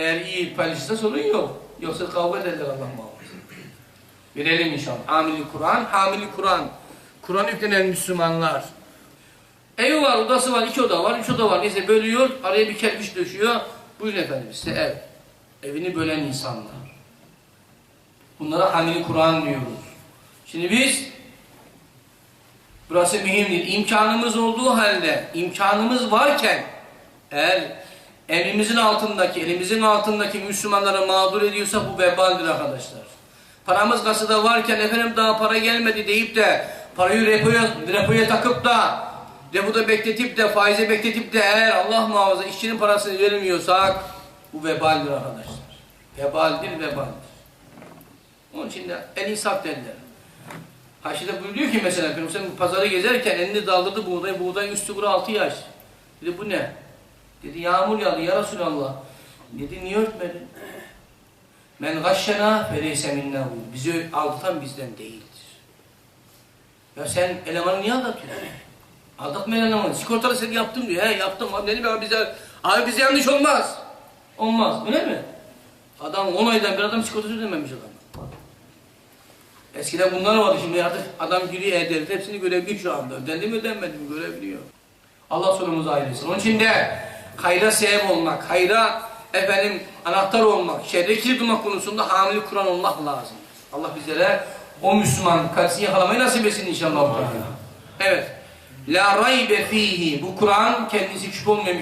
Eğer iyi paylaşırsa sorun yok. Yoksa kavga ederler Allah muhafaza. Verelim inşallah. Hamili Kur'an, hamili Kur'an. Kur'an yüklenen Müslümanlar. Evi var, odası var, iki oda var, üç oda var. Neyse bölüyor, araya bir kerpiç döşüyor. Buyurun efendim size ev. Evini bölen insanlar. Bunlara hamili Kur'an diyoruz. Şimdi biz burası mühimdir. İmkanımız olduğu halde, imkanımız varken eğer elimizin altındaki, elimizin altındaki Müslümanları mağdur ediyorsa bu vebaldir arkadaşlar. Paramız kasada varken efendim daha para gelmedi deyip de parayı repoya, repoya takıp da depoda bekletip de faize bekletip de eğer Allah muhafaza işçinin parasını vermiyorsak bu vebaldir arkadaşlar. Vebaldir, vebaldir. Onun için de el insaf derler. Haşide buyuruyor ki mesela sen pazarı gezerken elini daldırdı buğday, buğday üstü kuru altı yaş. Dedi bu ne? Dedi yağmur yağdı ya Resulallah. Dedi niye örtmedin? Men gashşena feleyse minna. Bizi aldatan bizden değildir. Ya sen elemanı niye aldatıyorsun? Aldatmayan elemanı. Sigortalı sen yaptın diyor. He yaptım abi dedim abi bize, abi bize yanlış olmaz. Olmaz öyle mi? Adam 10 aydan bir adam sigortası ödememiş adam. Eskiden bunlar vardı şimdi artık adam giriyor eder hepsini görebiliyor şu anda. Ödendi mi ödenmedi mi görebiliyor. Allah sonumuzu ayırsın. Onun için de hayra sebep olmak, hayra efendim anahtar olmak, şerre olmak konusunda hamile Kur'an olmak lazım. Allah bizlere o Müslüman karşısını yakalamayı nasip etsin inşallah. Evet. La raybe fihi. Bu Kur'an kendisi şüphe olmayan